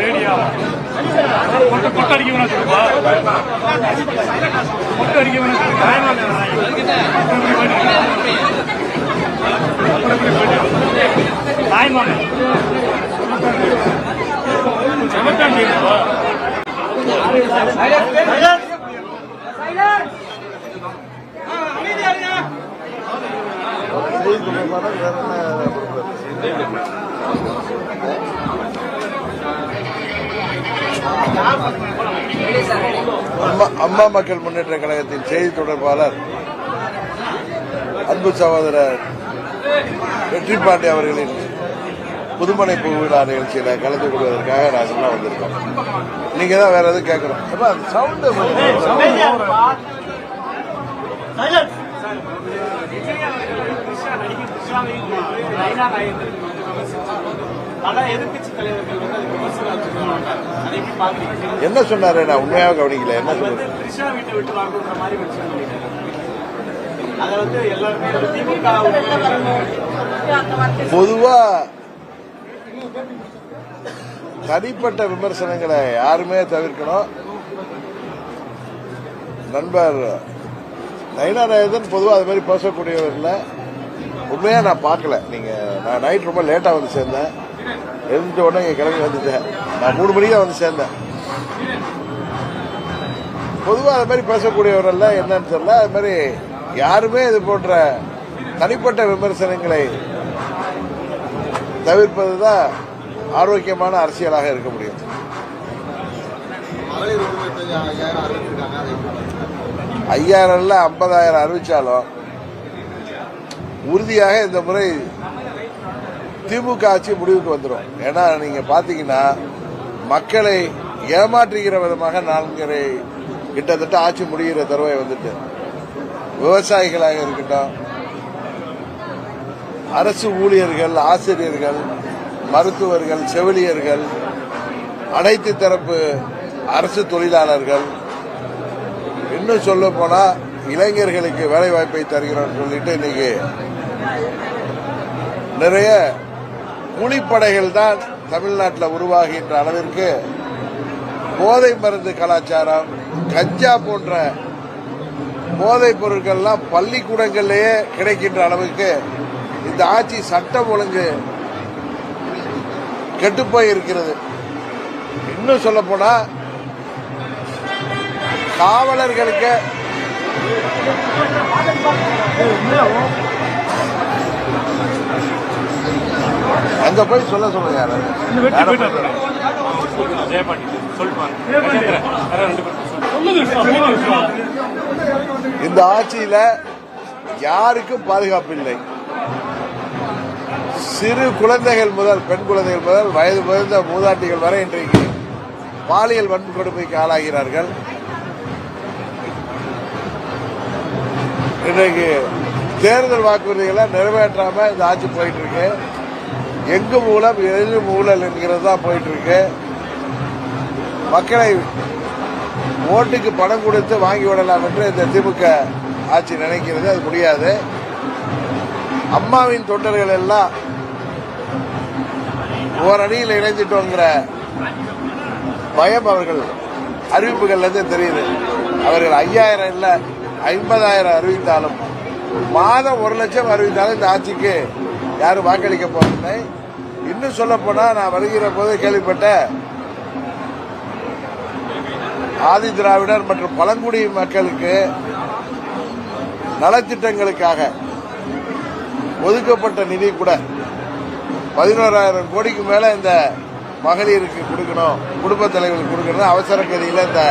Radio கொஞ்சம் பாட்டு radio வேணா சொல்லுப்பா கொட்டை அடிக்க வேணா செய்யுப்பா அம்மா அம்மா மக்கள் முன்னேற்ற கழகத்தின் செய்தி தொடர்பாளர் அன்பு சகோதரர் வெற்றி பாண்டி அவர்களின் புதுமனை புகுவிழா நிகழ்ச்சியில கலந்து கொள்வதற்காக நாங்கள்லாம் வந்திருக்கோம். நீங்க தான் வேற எதுவும் கேட்கணும். அந்த சவுண்டு என்ன சொன்னாரு? நான் உண்மையாக கவனிக்கல. என்ன சொன்னாரு? த்ரிஷா வீட்டை விட்டு வாங்குற மாதிரி பொதுவா தனிப்பட்ட விமர்சனங்களை யாருமே தவிர்க்கணும். நண்பர் நயனாராயதன் பொதுவா அது மாதிரி பேசக்கூடியவர் இல்ல. உண்மையாக நான் பார்க்கல. நீங்கள் நான் நைட் ரொம்ப லேட்டாக வந்து சேர்ந்தேன். எழுந்த உடனே இங்கே கிளம்பி வந்துட்டேன். நான் மூணு மணிக்கு தான் வந்து சேர்ந்தேன். பொதுவாக அது மாதிரி பேசக்கூடியவர் என்னன்னு தெரியல. அது மாதிரி யாருமே இது போன்ற தனிப்பட்ட விமர்சனங்களை தவிர்ப்பது தான் ஆரோக்கியமான அரசியலாக இருக்க முடியும். ஐயாயிரம் இல்லை ஐம்பதாயிரம் அறிவிச்சாலும் உறுதியாக இந்த முறை திமுக ஆட்சி முடிவுக்கு வந்துடும் ஏன்னா நீங்க பாத்தீங்கன்னா மக்களை ஏமாற்றுகிற விதமாக நான்கரை கிட்டத்தட்ட ஆட்சி முடிகிற தருவாய் வந்துட்டு விவசாயிகளாக இருக்கட்டும் அரசு ஊழியர்கள் ஆசிரியர்கள் மருத்துவர்கள் செவிலியர்கள் அனைத்து தரப்பு அரசு தொழிலாளர்கள் இன்னும் சொல்ல போனா இளைஞர்களுக்கு வேலை வாய்ப்பை தருகிறோம் சொல்லிட்டு இன்னைக்கு நிறைய கூலிப்படைகள் தான் தமிழ்நாட்டில் உருவாகின்ற அளவிற்கு போதை மருந்து கலாச்சாரம் கஞ்சா போன்ற போதைப் பொருட்கள்லாம் பள்ளிக்கூடங்களிலேயே கிடைக்கின்ற அளவுக்கு இந்த ஆட்சி சட்டம் ஒழுங்கு கெட்டுப்போய் இருக்கிறது இன்னும் சொல்ல போனா காவலர்களுக்கு அங்க போய் சொல்ல சொல்லுங்க இந்த ஆட்சியில யாருக்கும் பாதுகாப்பு இல்லை. சிறு குழந்தைகள் முதல் பெண் குழந்தைகள் முதல் வயது முதிர்ந்த மூதாட்டிகள் வரை இன்றைக்கு பாலியல் வன்கொடுமைக்கு ஆளாகிறார்கள். இன்றைக்கு தேர்தல் வாக்குறுதிகளை நிறைவேற்றாம இந்த ஆட்சி போயிட்டு இருக்கு. எங்கு மூலம் எது ஊழல் என்கிறது தான் போயிட்டு இருக்கு மக்களை ஓட்டுக்கு பணம் கொடுத்து வாங்கி விடலாம் என்று இந்த திமுக ஆட்சி நினைக்கிறது. அது முடியாது. அம்மாவின் தொண்டர்கள் எல்லாம் ஓரணியில் இணைஞ்சிட்டோங்கிற பயம் அவர்கள் அறிவிப்புகள்ல தெரியுது. அவர்கள் ஐயாயிரம் இல்ல ஐம்பதாயிரம் அறிவித்தாலும் மாதம் ஒரு லட்சம் அறிவித்தாலும் இந்த ஆட்சிக்கு யாரும் வாக்களிக்க போறதில்லை இன்னும் சொல்ல போனா நான் வருகிற போது கேள்விப்பட்ட ஆதி திராவிடர் மற்றும் பழங்குடி மக்களுக்கு நலத்திட்டங்களுக்காக ஒதுக்கப்பட்ட நிதி கூட பதினோராயிரம் கோடிக்கு மேல இந்த மகளிருக்கு கொடுக்கணும் குடும்ப தலைவர்களுக்கு கொடுக்கணும் அவசர கதியில இந்த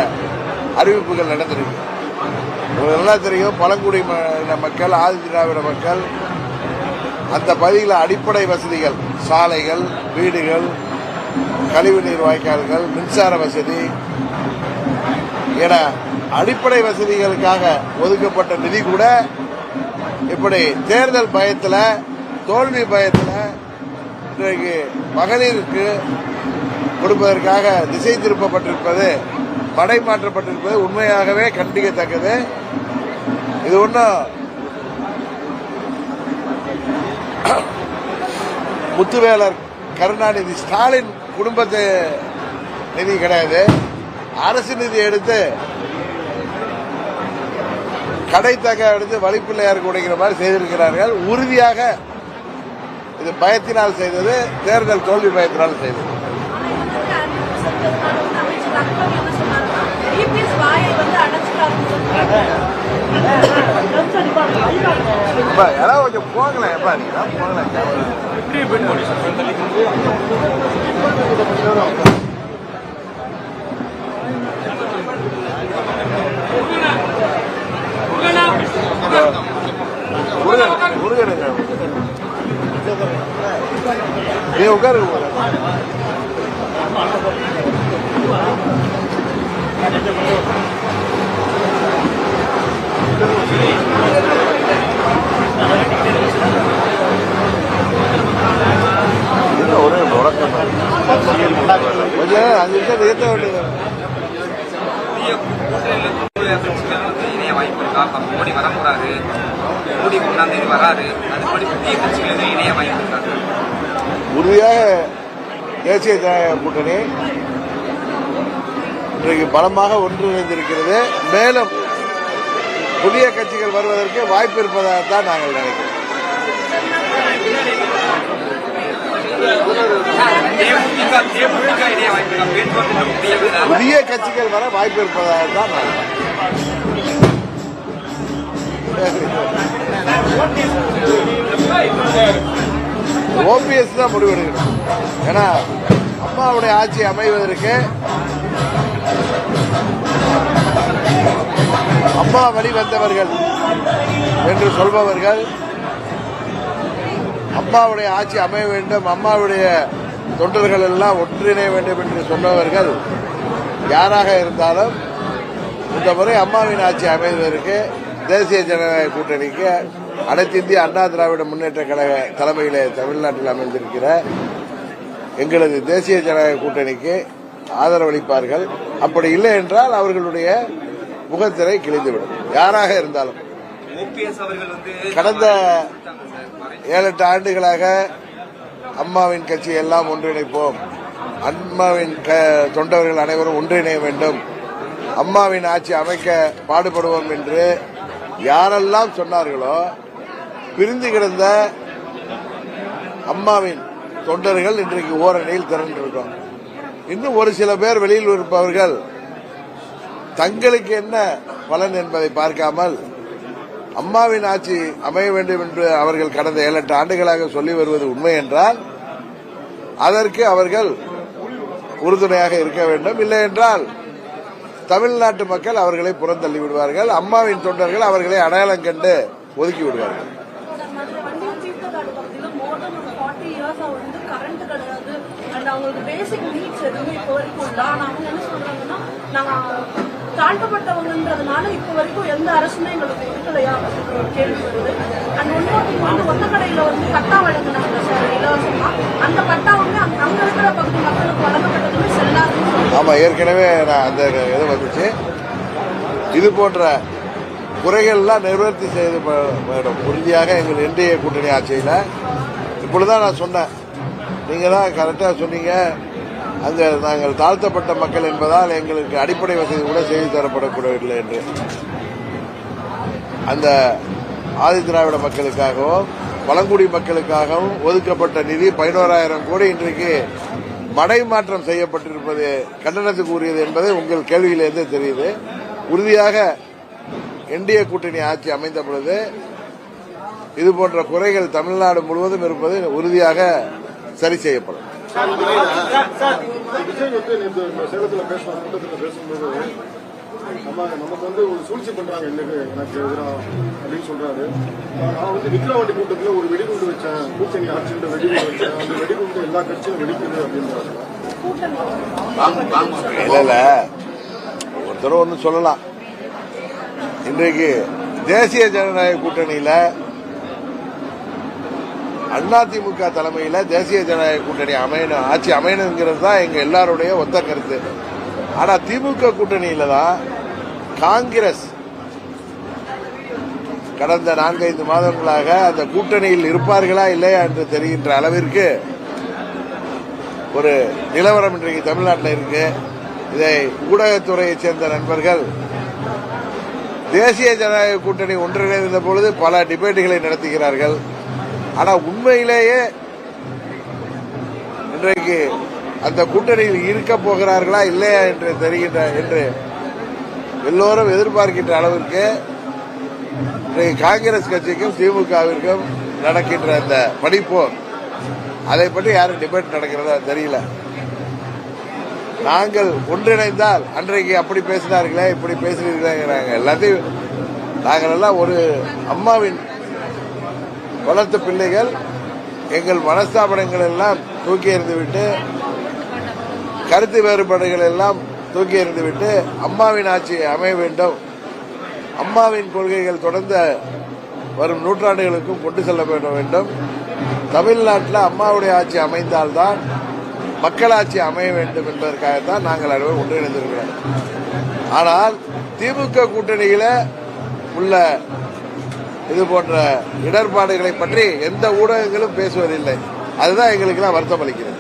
அறிவிப்புகள் நடந்திருக்கு. உங்களுக்கு நல்லா தெரியும் பழங்குடி ம- மக்கள் ஆதி திராவிட மக்கள் அந்த பகுதியில் அடிப்படை வசதிகள் சாலைகள் வீடுகள் கழிவுநீர் வாய்க்கால்கள் மின்சார வசதி என அடிப்படை வசதிகளுக்காக ஒதுக்கப்பட்ட நிதி கூட இப்படி தேர்தல் பயத்தில் தோல்வி பயத்தில் இன்றைக்கு மகளிருக்கு கொடுப்பதற்காக திசை திருப்பப்பட்டிருப்பது மடைமாற்றப்பட்டிருப்பது உண்மையாகவே கண்டிக்கத்தக்கது. இது ஒன்றும் முத்துவேலர் கருணாநிதி ஸ்டாலின் குடும்பத்து நிதி கிடையாது. அரசு நிதி எடுத்து கடைத்தக எடுத்து வழிப்பிள்ளையாருக்கு உடைக்கிற மாதிரி செய்திருக்கிறார்கள். உறுதியாக இது பயத்தினால் செய்தது தேர்தல் தோல்வி பயத்தினால் செய்தது. எப்பா, யாராவது கொஞ்சம் போங்களேன் எப்பா நீங்க தான் போங்களேன் முருகன் முருகனுங்க நீ உட்காருங்க முருகன். என்ன ஒரே முடக்கம் கொஞ்சம் அஞ்சு நிமிஷம் ஏற்ற வேண்டியது வந்து இணைய வாய்ப்பு இருக்கா அப்ப மோடி வர போறாரு மோடி ஒன்றாம் தேதி வராரு அதுபடி புதிய கட்சிகள் இணைய வாய்ப்பு இருக்கா உறுதியாக தேசிய ஜனநாயக கூட்டணி இன்றைக்கு பலமாக ஒன்றிணைந்திருக்கிறது. மேலும் புதிய கட்சிகள் வருவதற்கு வாய்ப்பு இருப்பதாக தான் நாங்கள் நினைக்கிறோம். புதிய கட்சிகள் வர வாய்ப்பு இருப்பதாகத்தான் நாங்கள் ஓபிஎஸ் தான் முடிவெடுக்கணும். ஏன்னா அம்மாவுடைய ஆட்சி அமைவதற்கு அம்மா வழி வந்தவர்கள் என்று சொல்பவர்கள். அம்மாவுடைய ஆட்சி அமைய வேண்டும் அம்மாவுடைய தொண்டர்கள் எல்லாம் ஒன்றிணைய வேண்டும் என்று சொன்னவர்கள் யாராக இருந்தாலும் இந்த முறை அம்மாவின் ஆட்சி அமைவதற்கு தேசிய ஜனநாயக கூட்டணிக்கு அனைத்து இந்திய அண்ணா திராவிட முன்னேற்ற கழக தலைமையிலே தமிழ்நாட்டில் அமைந்திருக்கிற எங்களது தேசிய ஜனநாயக கூட்டணிக்கு ஆதரவளிப்பார்கள். அப்படி இல்லை என்றால் அவர்களுடைய முகத்திரை கிழிந்துவிடும். யாராக இருந்தாலும். கடந்த ஏழு எட்டு ஆண்டுகளாக அம்மாவின் கட்சி எல்லாம் ஒன்றிணைப்போம். அம்மாவின் தொண்டர்கள் அனைவரும் ஒன்றிணைய வேண்டும். அம்மாவின் ஆட்சி அமைக்க பாடுபடுவோம் என்று யாரெல்லாம் சொன்னார்களோ பிரிந்து கிடந்த அம்மாவின் தொண்டர்கள் இன்றைக்கு ஓரணியில் திரண்டிருக்கோம். இன்னும் ஒரு சில பேர் வெளியில் இருப்பவர்கள் தங்களுக்கு என்ன பலன் என்பதை பார்க்காமல் அம்மாவின் ஆட்சி அமைய வேண்டும் என்று அவர்கள் கடந்த ஏழெட்டு ஆண்டுகளாக சொல்லி வருவது உண்மை என்றால் அதற்கு அவர்கள் உறுதுணையாக இருக்க வேண்டும். இல்லை என்றால் தமிழ்நாட்டு மக்கள் அவர்களை புறந்தள்ளி விடுவார்கள். அம்மாவின் தொண்டர்கள் அவர்களை அடையாளம் கண்டு ஒதுக்கி விடுவார்கள். அவங்களுக்கு பேசிக் நீட்ஸ் எதுவுமே இப்போ வரைக்கும் இல்லை. என்ன சொல்றாங்கன்னா நாங்க தாழ்த்தப்பட்டவங்கன்றதுனால இப்ப வரைக்கும் எந்த அரசுமே எங்களுக்கு கொடுக்கலையா அப்படின்ற ஒரு கேள்வி வருது. அண்ட் இன்னொரு வந்து ஒத்த கடையில வந்து பட்டா வழங்கினாங்க சார் இலவசமா. அந்த பட்டா வந்து அங்க இருக்கிற பகுதி மக்களுக்கு வழங்கப்பட்டதுமே செல்லாதுன்னு ஆமா ஏற்கனவே நான் அந்த இது வந்துச்சு. இது போன்ற குறைகள்லாம் நிவர்த்தி செய்து மேடம் உறுதியாக எங்கள் என்டிஏ கூட்டணி ஆட்சியில். இப்பொழுதுதான் நான் சொன்னேன். நீங்கள் தான் கரெக்டாக சொன்னீங்க. அந்த நாங்கள் தாழ்த்தப்பட்ட மக்கள் என்பதால் எங்களுக்கு அடிப்படை வசதி கூட செய்து தரப்படக்கூடவில்லை என்று. அந்த ஆதி திராவிட மக்களுக்காகவும் பழங்குடி மக்களுக்காகவும் ஒதுக்கப்பட்ட நிதி பதினோராயிரம் கோடி இன்றைக்கு மடை மாற்றம் செய்யப்பட்டிருப்பது கண்டனத்துக்கு உரியது என்பது உங்கள் கேள்வியிலிருந்து தெரியுது. உறுதியாக என்டிஏ கூட்டணி ஆட்சி அமைந்த பொழுது இது போன்ற குறைகள் தமிழ்நாடு முழுவதும் இருப்பது உறுதியாக சரி செய்யப்படும். விஜய் வந்து நேற்று சேலத்துல பேசின கூட்டத்தில் பேசும்போது நம்ம நமக்கு வந்து ஒரு சூழ்ச்சி பண்றாங்க இன்னைக்கு எனக்கு எதிராக அப்படின்னு சொல்றாரு நான் வந்து விக்கிரவாண்டி கூட்டத்தில் ஒரு வெடிகுண்டு வச்சேன் கூட்டணி ஆட்சின்ற வெடிகுண்டு வச்சேன் அந்த வெடிகுண்டு எல்லா கட்சியும் வெடிக்குது அப்படின்றாங்க இல்ல இல்ல ஒருத்தர் ஒன்று சொல்லலாம். இன்றைக்கு தேசிய ஜனநாயக கூட்டணியில அதிமுக தலைமையில் தேசிய ஜனநாயக கூட்டணி அமையணும் ஆட்சி அமையணுங்கிறது தான் எங்கள் எல்லாருடைய ஒத்த கருத்து. ஆனால் திமுக கூட்டணியில் தான் காங்கிரஸ் கடந்த நான்கைந்து மாதங்களாக அந்த கூட்டணியில் இருப்பார்களா இல்லையா என்று தெரிகின்ற அளவிற்கு ஒரு நிலவரம் இன்றைக்கு தமிழ்நாட்டில் இருக்கு. இதை ஊடகத்துறையைச் சேர்ந்த நண்பர்கள் தேசிய ஜனநாயக கூட்டணி ஒன்றிணைந்த பொழுது பல டிபேட்டுகளை நடத்துகிறார்கள். ஆனால் உண்மையிலேயே இன்றைக்கு அந்த கூட்டணியில் இருக்க போகிறார்களா இல்லையா என்று தெரிகின்ற என்று எல்லோரும் எதிர்பார்க்கின்ற அளவிற்கு இன்றைக்கு காங்கிரஸ் கட்சிக்கும் திமுகவிற்கும் நடக்கின்ற அந்த படிப்போர் அதை பற்றி யாரும் டிபேட் நடக்கிறதா தெரியல. நாங்கள் ஒன்றிணைந்தால் அன்றைக்கு அப்படி பேசினார்களே இப்படி பேசுகிறீர்களேங்கிறாங்க எல்லாத்தையும் நாங்கள் எல்லாம் ஒரு அம்மாவின் வளர்த்த பிள்ளைகள் எங்கள் மனஸ்தாபனங்கள் எல்லாம் தூக்கி எறிந்துவிட்டு கருத்து வேறுபாடுகள் எல்லாம் தூக்கி எறிந்துவிட்டு அம்மாவின் ஆட்சி அமைய வேண்டும். அம்மாவின் கொள்கைகள் தொடர்ந்து வரும் நூற்றாண்டுகளுக்கும் கொண்டு செல்ல வேண்டும். தமிழ்நாட்டில் அம்மாவுடைய ஆட்சி அமைந்தால்தான் மக்களாட்சி அமைய வேண்டும் என்பதற்காகத்தான் நாங்கள் அனைவரும் ஒன்றிணைந்திருக்கிறோம். ஆனால் திமுக கூட்டணியில் உள்ள இது போன்ற இடர்பாடுகளை பற்றி எந்த ஊடகங்களும் பேசுவதில்லை. அதுதான் எங்களுக்கெல்லாம் வருத்தம் அளிக்கிறது.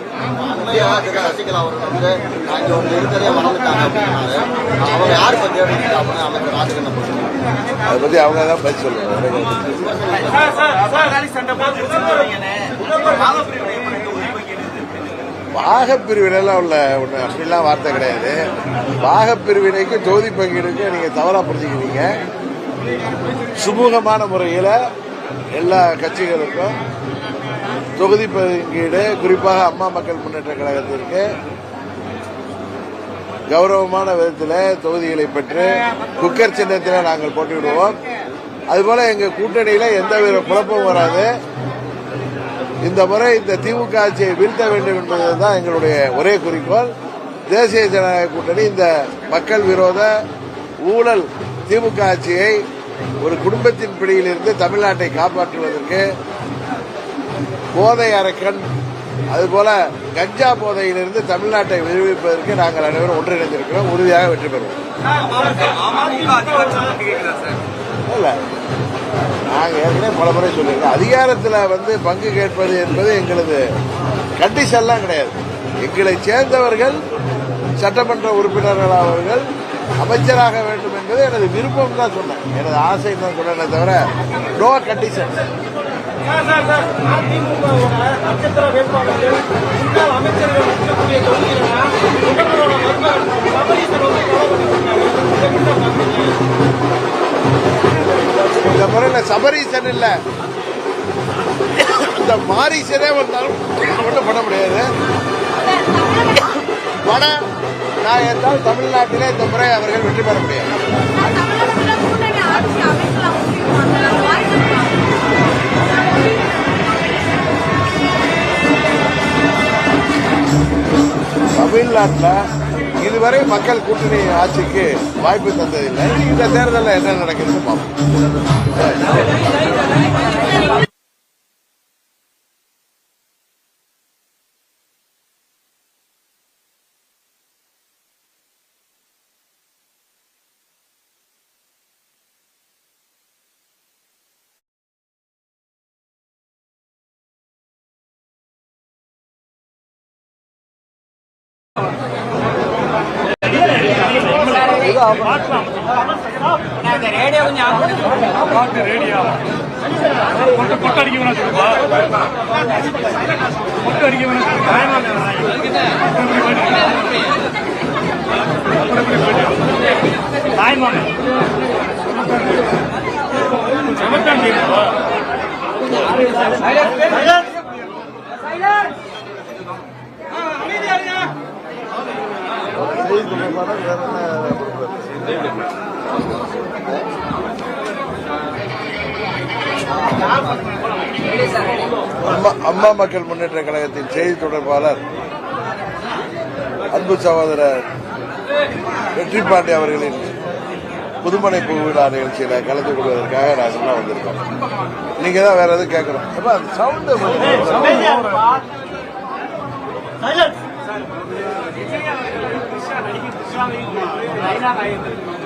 அதை பத்தி அவங்க தான் பதில் சொல்லுவாங்க எனக்கு அது தெரியாது. சார் சார் சார் சண்டை பார்த்து முடிச்சுருவாங்கன்னு பாகப்பிரிவினை எப்படி உரிமை பாகப்பிரிவினைலாம் உள்ள ஒண்ணு அப்படிலாம் வார்த்தை கிடையாது. பாகப்பிரிவினைக்கு தொகுதி பங்கீடுக்கு நீங்க தவறா புரிஞ்சுக்கிறீங்க. சுமூகமான முறையில் எல்லா கட்சிகளுக்கும் தொகுதி பங்கீடு குறிப்பாக அம்மா மக்கள் முன்னேற்ற கழகத்திற்கு கௌரவமான விதத்தில் தொகுதிகளை பெற்று குக்கர் சின்னத்தில் நாங்கள் போட்டியிடுவோம். அதுபோல எங்கள் கூட்டணியில் எந்த வித குழப்பமும் வராது. இந்த முறை இந்த திமுக ஆட்சியை வீழ்த்த வேண்டும் என்பதுதான் எங்களுடைய ஒரே குறிக்கோள். தேசிய ஜனநாயக கூட்டணி இந்த மக்கள் விரோத ஊழல் திமுக ஆட்சியை ஒரு குடும்பத்தின் பிடியிலிருந்து தமிழ்நாட்டை காப்பாற்றுவதற்கு போதை அரக்கன் அதுபோல கஞ்சா போதையிலிருந்து தமிழ்நாட்டை விடுவிப்பதற்கு நாங்கள் அனைவரும் ஒன்றிணைந்திருக்கிறோம். உறுதியாக வெற்றி பெறுவோம். நாங்கள் இல்ல நாங்க ஏற்கனவே பல முறை சொல்லியிருக்கோம். அதிகாரத்தில் வந்து பங்கு கேட்பது என்பது எங்களது கண்டிஷன்லாம் கிடையாது. எங்களை சேர்ந்தவர்கள் சட்டமன்ற உறுப்பினர்கள் அவர்கள் அமைச்சராக வேண்டும் என்பது எனது விருப்பம் தான் சொன்னேன். எனது ஆசை தான் சொன்னேனே தவிர நோ கண்டிஷன்? இந்த முறையில் சபரீசன் இல்ல. இந்த மாரீசனே வந்தாலும் ஒன்றும் பண்ண முடியாது வட நாயத்தால் தமிழ்நாட்டிலே இந்த முறை அவர்கள் வெற்றி பெற முடியும் தமிழ்நாட்டில் இதுவரை மக்கள் கூட்டணி ஆட்சிக்கு வாய்ப்பு தந்ததில்லை. இந்த தேர்தலில் என்ன நடக்குதுன்னு பார்ப்போம். செய்தி தொடர்பான வேற என்ன அம்மா அம்மா மக்கள் முன்னேற்ற கழகத்தின் செய்தி தொடர்பாளர் அன்பு சகோதரர் வெற்றி பாண்டி அவர்களின் புதுமனை பூவிழா நிகழ்ச்சியில கலந்து கொள்வதற்காக நாங்கள் வந்திருக்கோம் நீங்க தான் வேற எதுவும் கேட்கணும் அப்ப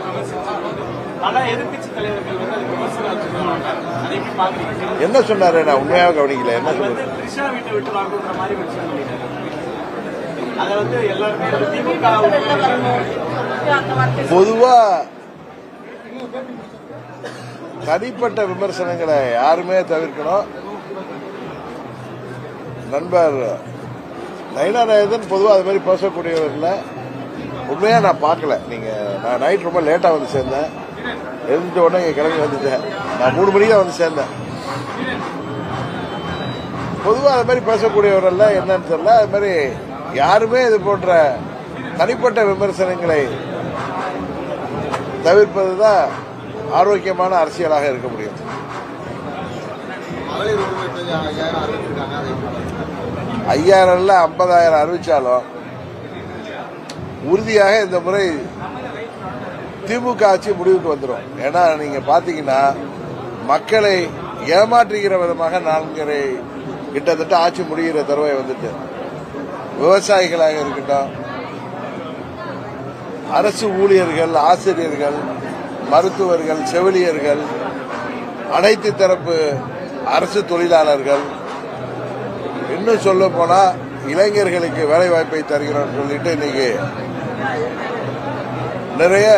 அந்த சவுண்டு பல எதிர்க்கட்சி தலைவர்கள் வந்து அதுக்கு விமர்சனம் வச்சிருக்காங்க அதை எப்படி பாக்குறீங்க என்ன சொன்னாரு? நான் உண்மையாக கவனிக்கல என்ன வந்து த்ரிஷா வீட்டை விட்டு வாங்குற மாதிரி அதை வந்து எல்லாருமே வந்து திமுக வார்த்தை பொதுவா தனிப்பட்ட விமர்சனங்களை யாருமே தவிர்க்கணும். நண்பர் நயனாராயணன் பொதுவாக அது மாதிரி பேசக்கூடியவர் உண்மையாக உண்மையா நான் பார்க்கல. நீங்க நான் நைட் ரொம்ப லேட்டா வந்து சேர்ந்தேன். எழுந்த உடனே இங்க கிளம்பி வந்துட்டேன். நான் மூணு மணிக்கு தான் வந்து சேர்ந்தேன். பொதுவாக அது மாதிரி பேசக்கூடியவரெல்லாம் என்னன்னு தெரியல. அது மாதிரி யாருமே இது போன்ற தனிப்பட்ட விமர்சனங்களை தவிர்ப்பது தான் ஆரோக்கியமான அரசியலாக இருக்க முடியும். ஐயாயிரம் அறிவிச்சிருக்காங்க ஐம்பதாயிரம் அறிவிச்சாலும் உறுதியாக இந்த முறை திமுக ஆட்சி முடிவுக்கு வந்துடும் ஏன்னா நீங்க பாத்தீங்கன்னா மக்களை ஏமாற்றுகிற விதமாக நான்கரை கிட்டத்தட்ட ஆட்சி முடிகிற தருவாய் வந்துட்டு விவசாயிகளாக இருக்கட்டும் அரசு ஊழியர்கள் ஆசிரியர்கள் மருத்துவர்கள் செவிலியர்கள் அனைத்து தரப்பு அரசு தொழிலாளர்கள் இன்னும் சொல்ல போனா இளைஞர்களுக்கு வேலை வாய்ப்பை தருகிறோம் சொல்லிட்டு இன்னைக்கு நிறைய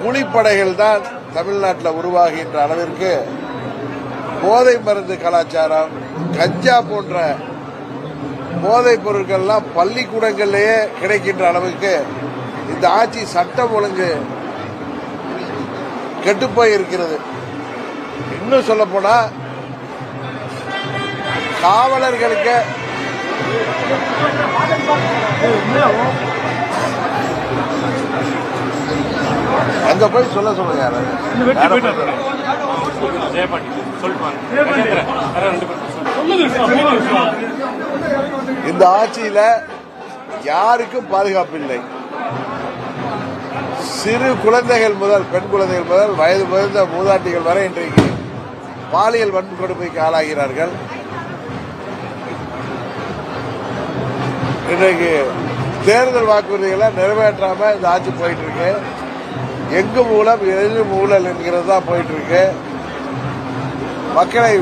கூலிப்படைகள் தான் தமிழ்நாட்டில் உருவாகின்ற அளவிற்கு போதை மருந்து கலாச்சாரம் கஞ்சா போன்ற போதைப் பொருட்கள்லாம் பள்ளிக்கூடங்களிலேயே கிடைக்கின்ற அளவுக்கு இந்த ஆட்சி சட்டம் ஒழுங்கு கெட்டுப்போய் இருக்கிறது இன்னும் சொல்ல போனா காவலர்களுக்கு அங்க போய் சொல்ல சொல்லுங்க யாராவது. யாரை? இந்த ஆட்சியில யாருக்கும் பாதுகாப்பு இல்லை. சிறு குழந்தைகள் முதல் பெண் குழந்தைகள் முதல் வயது முதிர்ந்த மூதாட்டிகள் வரை இன்றைக்கு பாலியல் வன்கொடுமைக்கு ஆளாகிறார்கள். இன்றைக்கு தேர்தல் வாக்குறுதிகளை நிறைவேற்றாம இந்த ஆட்சி போயிட்டு இருக்கு எங்கு மூலம் எது ஊழல் என்கிறது தான் போயிட்டு இருக்கு மக்களை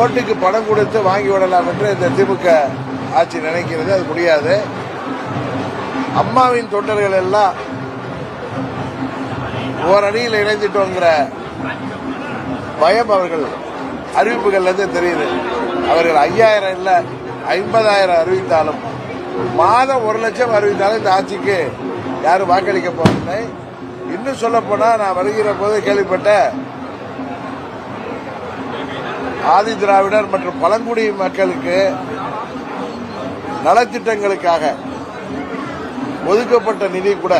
ஓட்டுக்கு பணம் கொடுத்து வாங்கி விடலாம் என்று இந்த திமுக ஆட்சி நினைக்கிறது. அது முடியாது. அம்மாவின் தொண்டர்கள் எல்லாம் ஓரணியில் இணைந்துட்டோங்கிற பயம் அவர்கள் அறிவிப்புகள்லேருந்து தெரியுது. அவர்கள் ஐயாயிரம் இல்லை ஐம்பதாயிரம் அறிவித்தாலும் மாதம் ஒரு லட்சம் அறிவித்தாலும் இந்த ஆட்சிக்கு யாரும் வாக்களிக்க போவதில்லை. இன்னும் சொல்ல போனா நான் வருகிற போது கேள்விப்பட்ட ஆதி திராவிடர் மற்றும் பழங்குடி மக்களுக்கு நலத்திட்டங்களுக்காக ஒதுக்கப்பட்ட நிதி கூட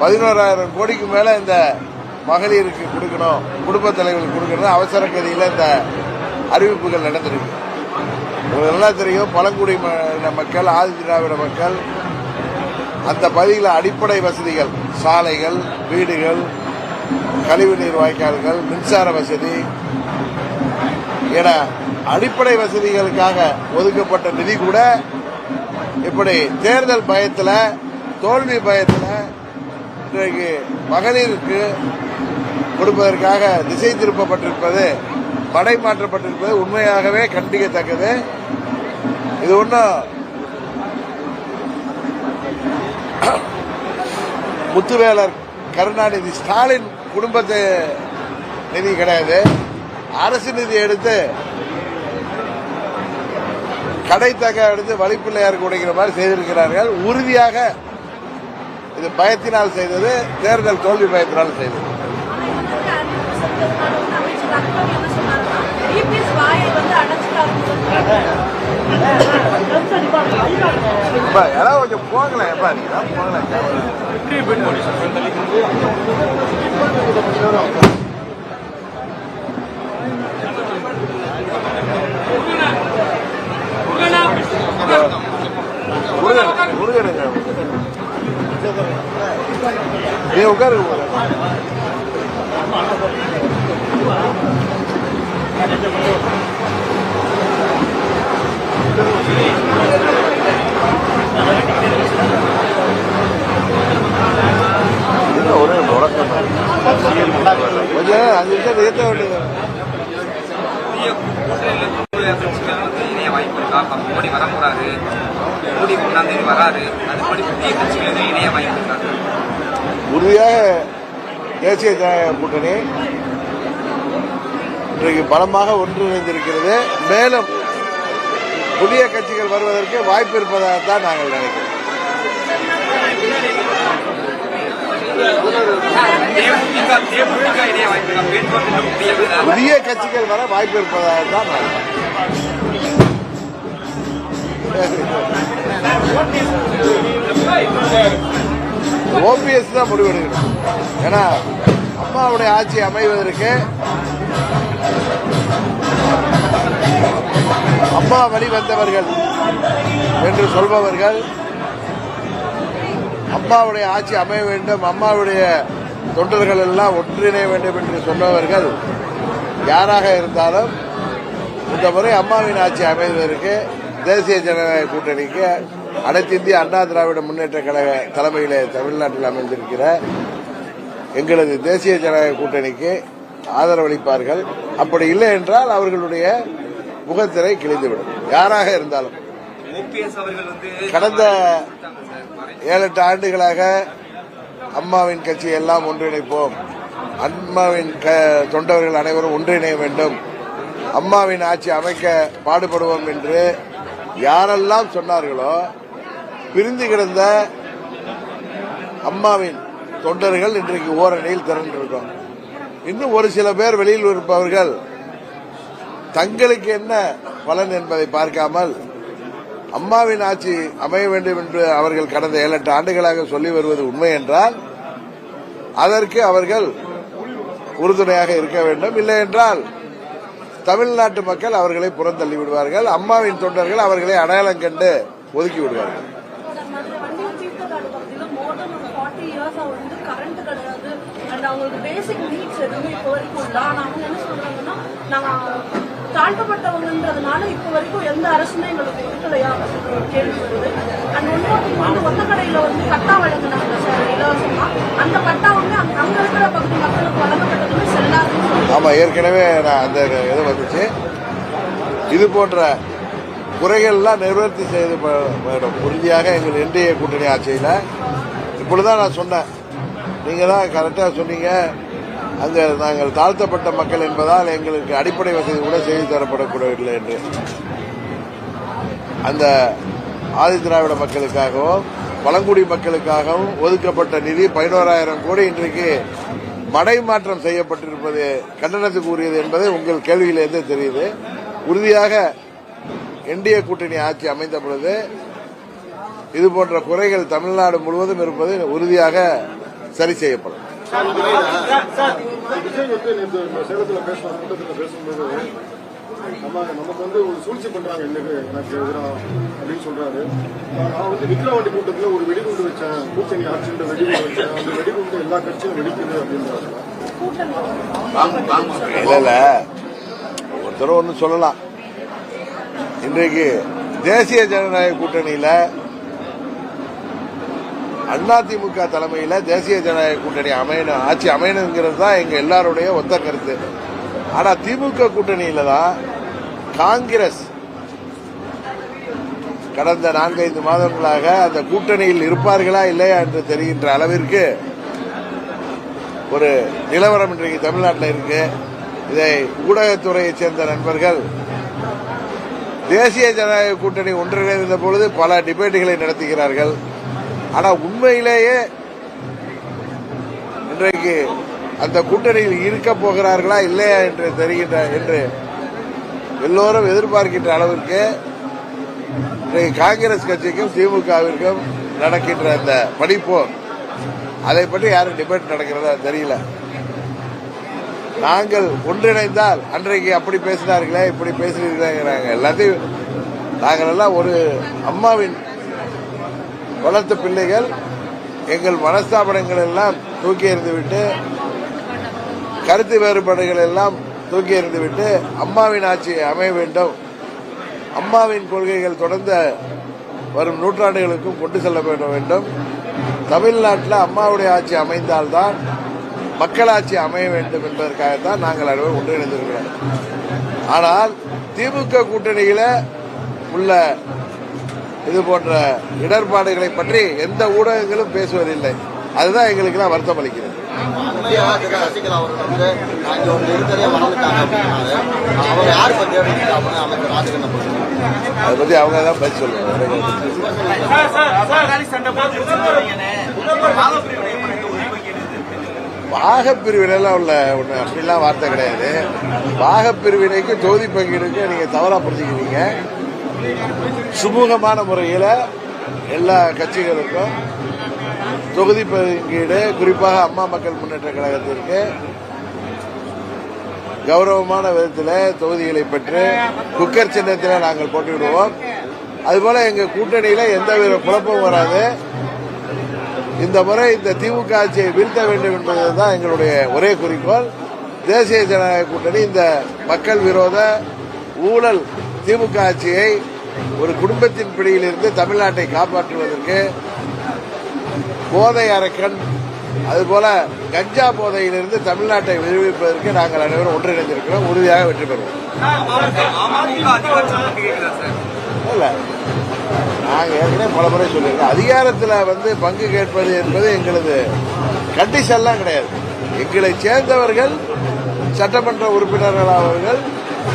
பதினோராயிரம் கோடிக்கு மேல இந்த மகளிருக்கு கொடுக்கணும் குடும்ப தலைவர்களுக்கு கொடுக்கணும் அவசர கதியில இந்த அறிவிப்புகள் நடந்திருக்கு. உங்களுக்கு நல்லா தெரியும் பழங்குடி மக்கள் ஆதி திராவிட மக்கள் அந்த பகுதியில் அடிப்படை வசதிகள் சாலைகள் வீடுகள் கழிவுநீர் வாய்க்கால்கள் மின்சார வசதி என அடிப்படை வசதிகளுக்காக ஒதுக்கப்பட்ட நிதி கூட இப்படி தேர்தல் பயத்தில் தோல்வி பயத்தில் இன்றைக்கு மகளிருக்கு கொடுப்பதற்காக திசை திருப்பப்பட்டிருப்பது படை மாற்றப்பட்டிருப்பது உண்மையாகவே கண்டிக்கத்தக்கது. இது ஒன்றும் முத்துவேலர் கருணாநிதி ஸ்டாலின் குடும்பத்து நிதி கிடையாது. அரசு நிதி எடுத்து கடைத்தக எடுத்து வழிப்பிள்ளையாருக்கு உடைக்கிற மாதிரி செய்திருக்கிறார்கள். உறுதியாக இது பயத்தினால் செய்தது தேர்தல் தோல்வி பயத்தினால் செய்தது. வாயை வந்து அடைச்சிட்டாங்க எப்பா, யாராவது கொஞ்சம் போங்களேன் எப்பா நீங்க போங்களேன் முருகன் முருகனுங்க நீ உட்காரு என்ன ஒரே முறை கொஞ்ச நேரம் அஞ்சு நிமிஷம் நிறுத்த வேண்டியது புதிய கூட்டணியில் தமிழக கட்சிகள் வந்து இணைய வாய்ப்பு இருக்கா அப்ப மோடி வர போறாரு மோடி ஒன்றாம் தேதி வராரு அதுபடி புதிய கட்சிகள் எதுவும் இணைய வாய்ப்பு இருக்கா உறுதியாக தேசிய ஜனநாயக கூட்டணி இன்றைக்கு பலமாக ஒன்றிணைந்திருக்கிறது. மேலும் புதிய கட்சிகள் வருவதற்கு வாய்ப்பு இருப்பதாகத்தான் நாங்கள் நினைக்கிறோம். புதிய கட்சிகள் வர வாய்ப்பு இருப்பதாக தான் நாங்கள் ஓபிஎஸ் தான் முடிவெடுக்கணும். ஏன்னா அம்மாவுடைய ஆட்சி அமைவதற்கு அம்மா வழி வந்தவர்கள் என்று சொல்பவர்கள் அம்மாவுடைய ஆட்சி அமைய வேண்டும் அம்மாவுடைய தொண்டர்கள் எல்லாம் ஒன்றிணைய வேண்டும் என்று சொன்னவர்கள் யாராக இருந்தாலும் இந்த முறை அம்மாவின் ஆட்சி அமைவதற்கு தேசிய ஜனநாயக கூட்டணிக்கு அனைத்து இந்திய அண்ணா திராவிட முன்னேற்ற கழக தலைமையிலே தமிழ்நாட்டில் அமைந்திருக்கிற எங்களது தேசிய ஜனநாயக கூட்டணிக்கு ஆதரவளிப்பார்கள். அப்படி இல்லை என்றால் அவர்களுடைய முகத்திரை கிழிந்துவிடும். யாராக இருந்தாலும். கடந்த ஏழு எட்டு ஆண்டுகளாக அம்மாவின் கட்சி எல்லாம் ஒன்றிணைப்போம். அம்மாவின் தொண்டர்கள் அனைவரும் ஒன்றிணைய வேண்டும். அம்மாவின் ஆட்சி அமைக்க பாடுபடுவோம் என்று யாரெல்லாம் சொன்னார்களோ பிரிந்து கிடந்த அம்மாவின் தொண்டர்கள் இன்றைக்கு ஓரணியில் திரண்டிருக்கோம். இன்னும் ஒரு சில பேர் வெளியில் இருப்பவர்கள் தங்களுக்கு என்ன பலன் என்பதை பார்க்காமல் அம்மாவின் ஆட்சி அமைய வேண்டும் என்று அவர்கள் கடந்த ஏழு எட்டு ஆண்டுகளாக சொல்லி வருவது உண்மை என்றால் அதற்கு அவர்கள் உறுதுணையாக இருக்க வேண்டும். இல்லை என்றால் தமிழ்நாட்டு மக்கள் அவர்களை புறந்தள்ளி விடுவார்கள். அம்மாவின் தொண்டர்கள் அவர்களை அடையாளம் கண்டு ஒதுக்கி விடுவார்கள் மதுரை வண்டியூர் தீர்த்தக்காடு பகுதியில் மோர் தென் ஒரு ஃபார்ட்டி இயர்ஸா வந்து கரண்ட் கிடையாது அண்ட் அவங்களுக்கு பேசிக் நீட்ஸ் எதுவுமே இப்போ வரைக்கும் இல்லை ஆனா அவங்க என்ன சொல்றாங்கன்னா நாங்க தாழ்த்தப்பட்டவங்கன்றதுனால இப்போ வரைக்கும் எந்த அரசுமே எங்களுக்கு கொடுக்கலையா அப்படின்ற ஒரு கேள்வி வருது. அண்ட் இன்னொரு வந்து ஒத்த கடையில வந்து பட்டா வழங்கினாங்க சார் இலவசமா. அந்த பட்டா வந்து அங்க இருக்கிற பகுதி மக்களுக்கு வழங்கப்பட்டதுமே செல்லாதுன்னு சொல்றாங்க. ஆமா ஏற்கனவே நான் அந்த இது வந்துச்சு. இது போன்ற குறைகள்லாம் நிவர்த்தி செய்து உறுதியாக எங்கள் என்டிஏ கூட்டணி ஆட்சியில். இப்பொழுதுதான் நான் சொன்னேன் நீங்கள் தான் கரெக்டாக சொன்னீங்க. அங்கே நாங்கள் தாழ்த்தப்பட்ட மக்கள் என்பதால் எங்களுக்கு அடிப்படை வசதி கூட செய்து தரப்படக்கூடவில்லை என்று. அந்த ஆதி திராவிட மக்களுக்காகவும் பழங்குடி மக்களுக்காகவும் ஒதுக்கப்பட்ட நிதி பதினோராயிரம் கோடி இன்றைக்கு மடை மாற்றம் செய்யப்பட்டிருப்பது கண்டனத்துக்கு உரியது என்பது உங்கள் கேள்வியிலிருந்து தெரியுது. உறுதியாக என்டிஏ கூட்டணி ஆட்சி அமைந்த பொழுது இதுபோன்ற குறைகள் தமிழ்நாடு முழுவதும் இருப்பது உறுதியாக சரி செய்யப்படும். விஜய் வந்து நேற்று சேலத்துல பேசின கூட்டத்துல பேசும்போது நம்ம நமக்கு வந்து ஒரு சூழ்ச்சி பண்றாங்க இன்னைக்கு எனக்கு எதிராக அப்படின்னு சொல்றாரு நான் வந்து விக்கிரவாண்டி கூட்டத்துல ஒரு வெடிகுண்டு வச்சேன் கூட்டணி ஆட்சின்ற வெடிகுண்டு வச்சேன் அந்த வெடிகுண்டு எல்லா கட்சியும் வெடிக்குது அப்படின்றாங்க இல்ல இல்ல ஒருத்தர் ஒன்று சொல்லலாம். இன்றைக்கு தேசிய ஜனநாயக கூட்டணியில அதிமுக தலைமையில் தேசிய ஜனநாயக கூட்டணி அமையணும் ஆட்சி அமையணுங்கிறது தான் எங்கள் எல்லாருடைய ஒத்த கருத்து. ஆனால் திமுக கூட்டணியில் தான் காங்கிரஸ் கடந்த நான்கைந்து மாதங்களாக அந்த கூட்டணியில் இருப்பார்களா இல்லையா என்று தெரிகின்ற அளவிற்கு ஒரு நிலவரம் இன்றைக்கு தமிழ்நாட்டில் இருக்கு. இதை ஊடகத்துறையைச் சேர்ந்த நண்பர்கள் தேசிய ஜனநாயக கூட்டணி ஒன்றிணைந்த பொழுது பல டிபேட்டுகளை நடத்துகிறார்கள். ஆனால் உண்மையிலேயே இன்றைக்கு அந்த கூட்டணியில் இருக்க போகிறார்களா இல்லையா என்று தெரிகின்ற என்று எல்லோரும் எதிர்பார்க்கின்ற அளவிற்கு இன்றைக்கு காங்கிரஸ் கட்சிக்கும் திமுகவிற்கும் நடக்கின்ற அந்த படிப்போர் அதை பற்றி யாரும் டிபேட் நடக்கிறதா தெரியல. நாங்கள் ஒன்றிணைந்தால் அன்றைக்கு அப்படி பேசினார்களே இப்படி பேசினீர்களேங்கிறாங்க. எல்லாத்தையும் நாங்கள் எல்லாம் ஒரு அம்மாவின் வளர்த்த பிள்ளைகள் எங்கள் மனஸ்தாபனங்கள் எல்லாம் தூக்கி எறிந்துவிட்டு கருத்து வேறுபாடுகள் எல்லாம் தூக்கி எறிந்துவிட்டு அம்மாவின் ஆட்சி அமைய வேண்டும். அம்மாவின் கொள்கைகள் தொடர்ந்த வரும் நூற்றாண்டுகளுக்கும் கொண்டு செல்ல வேண்டும். தமிழ்நாட்டில் அம்மாவுடைய ஆட்சி அமைந்தால்தான் மக்களாட்சி அமைய வேண்டும் என்பதற்காகத்தான் நாங்கள் அனைவரும் ஒன்றிணைந்திருக்கிறோம். ஆனால் திமுக கூட்டணியில் உள்ள இது போன்ற இடர்பாடுகளை பற்றி எந்த ஊடகங்களும் பேசுவதில்லை. அதுதான் எங்களுக்கெல்லாம் வருத்தம் அளிக்கிறது. அதை பத்தி அவங்க தான் பதில் சொல்லுவாங்க பாகப்பிரிவினைலாம் உள்ள ஒன்று அப்படிலாம் வார்த்தை கிடையாது. பாகப்பிரிவினைக்கு தொகுதி பங்கீடுக்கு நீங்கள் தவறாக புரிஞ்சுக்கிறீங்க. சுமூகமான முறையில் எல்லா கட்சிகளுக்கும் தொகுதி பங்கீடு குறிப்பாக அம்மா மக்கள் முன்னேற்ற கழகத்திற்கு கௌரவமான விதத்தில் தொகுதிகளை பெற்று குக்கர் சின்னத்தில் நாங்கள் போட்டியிடுவோம். அதுபோல எங்கள் கூட்டணியில் எந்தவித குழப்பமும் வராது. இந்த முறை இந்த திமுக ஆட்சியை வீழ்த்த வேண்டும் என்பதுதான் எங்களுடைய ஒரே குறிக்கோள். தேசிய ஜனநாயக கூட்டணி இந்த மக்கள் விரோத ஊழல் திமுக ஆட்சியை ஒரு குடும்பத்தின் பிடியிலிருந்து தமிழ்நாட்டை காப்பாற்றுவதற்கு போதை அரக்கன் அதுபோல கஞ்சா போதையிலிருந்து தமிழ்நாட்டை விடுவிப்பதற்கு நாங்கள் அனைவரும் ஒன்றிணைந்திருக்கிறோம். உறுதியாக வெற்றி பெறுவோம். அமமுக இல்ல. நாங்க ஏற்கனவே பல முறை சொல்லியிருக்கோம் அதிகாரத்தில் வந்து பங்கு கேட்பது என்பது எங்களது கண்டிஷன்லாம் கிடையாது. எங்களை சேர்ந்தவர்கள் சட்டமன்ற உறுப்பினர்கள் அவர்கள்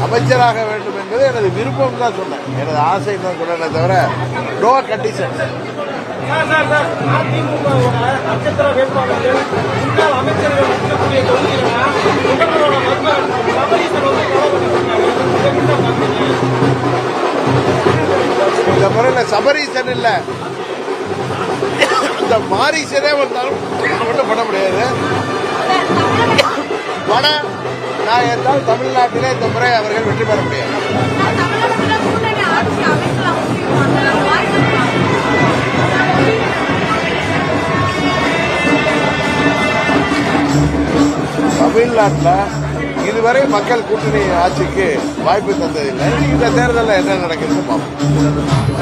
அமைச்சராக வேண்டும் என்பது எனது விருப்பம் தான் சொன்னேன். எனது ஆசை தான் சொன்னேனே தவிர நோ கண்டிஷன் இந்த முறையில் சபரீசன் இல்ல. இந்த மாரீசனே வந்தாலும் ஒன்றும் பண்ண முடியாது. நான் இருந்தால் தமிழ்நாட்டிலே இந்த முறை அவர்கள் வெற்றி பெற முடியும் தமிழ்நாட்டில் இதுவரை மக்கள் கூட்டணி ஆட்சிக்கு வாய்ப்பு தந்ததில்லை. இந்த தேர்தலில் என்ன நடக்குதுன்னு பார்ப்போம்.